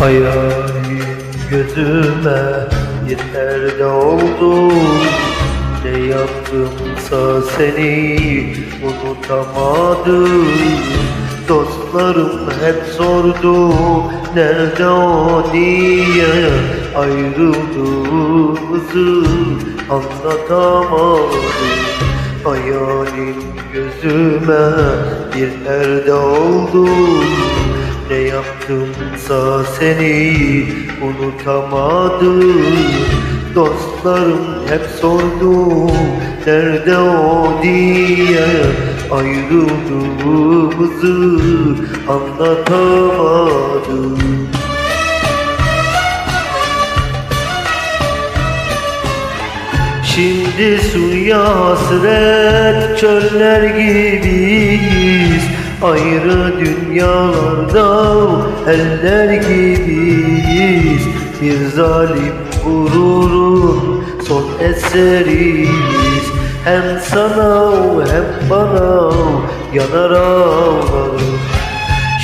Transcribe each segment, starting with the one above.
Hayalim gözüme yeter de oldu. Ne yaptımsa seni unutamadım. Dostlarım hep sordu Nerede o? diye Ayrıldığımızı anlatamadım. Hayalim gözüme bir perde oldu Ne yaptımsa seni unutamadım. Dostlarım hep sordu Nerede o? diye Ayrıldığımızı anlatamadım. Şimdi suya hasret çöller gibiyiz Ayrı dünyalarda eller gibiyiz. Bir zalim gururun son eseriyiz. Hem sana hem bana yanar ağlarım.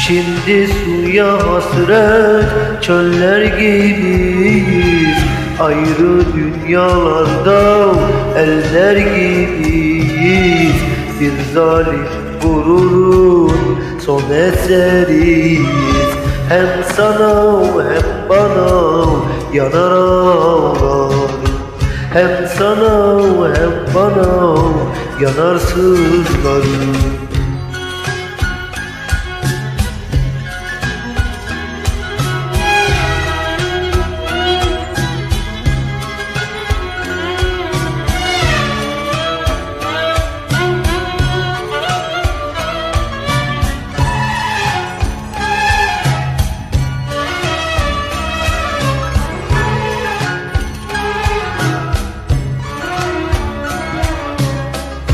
Şimdi suya hasret çöller gibiyiz. Ayrı dünyalarda eller gibiyiz. Bir zalim gururun son eseriyiz. Hem sana hem bana yanar ağlarım Hem sana hem bana yanar sızlarım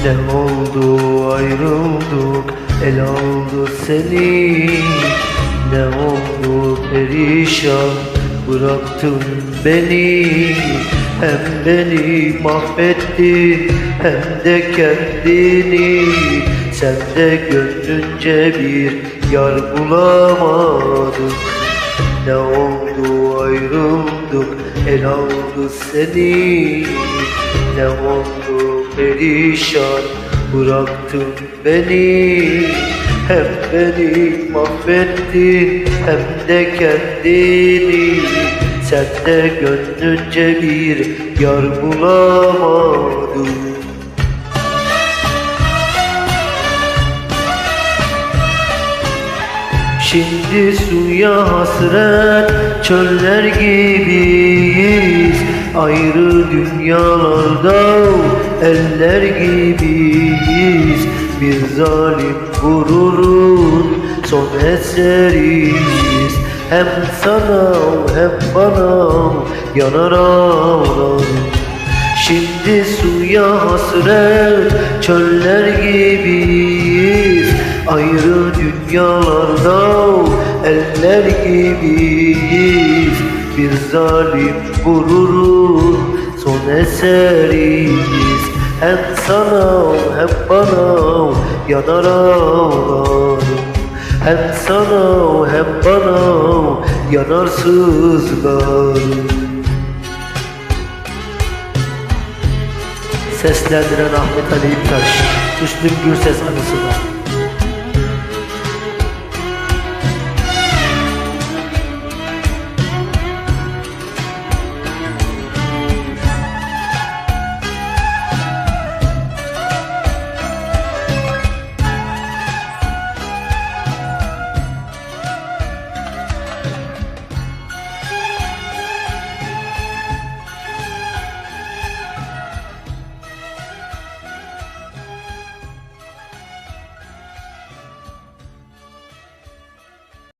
Ne oldu ayrıldık el aldı seni. Ne oldu perişan bıraktın beni. Hem beni mahvettin hem de kendini. Sen de gönlünce bir yar bulamadın ne oldu ayrıldık el aldı seni. Ne oldu perişan bıraktın beni. Hem beni mahvettin hem de kendini. Sen de gönlünce bir yar bulamadın Şimdi suya hasret çöller gibiyiz. Ayrı dünyalarda eller gibiyiz. Bir zalim gururun son eseriyiz. Hem sana hem bana yanar ağlarım Şimdi suya hasret çöller gibiyiz Ayrı dünyalarda eller gibiyiz Bir zalim gururun son eseriyiz. Hem sana hem bana yanar ağlarım. Hem sana hem bana yanar sızlarım. Seslendiren Ahmet Ali İptaş Müslüm Gürses anısına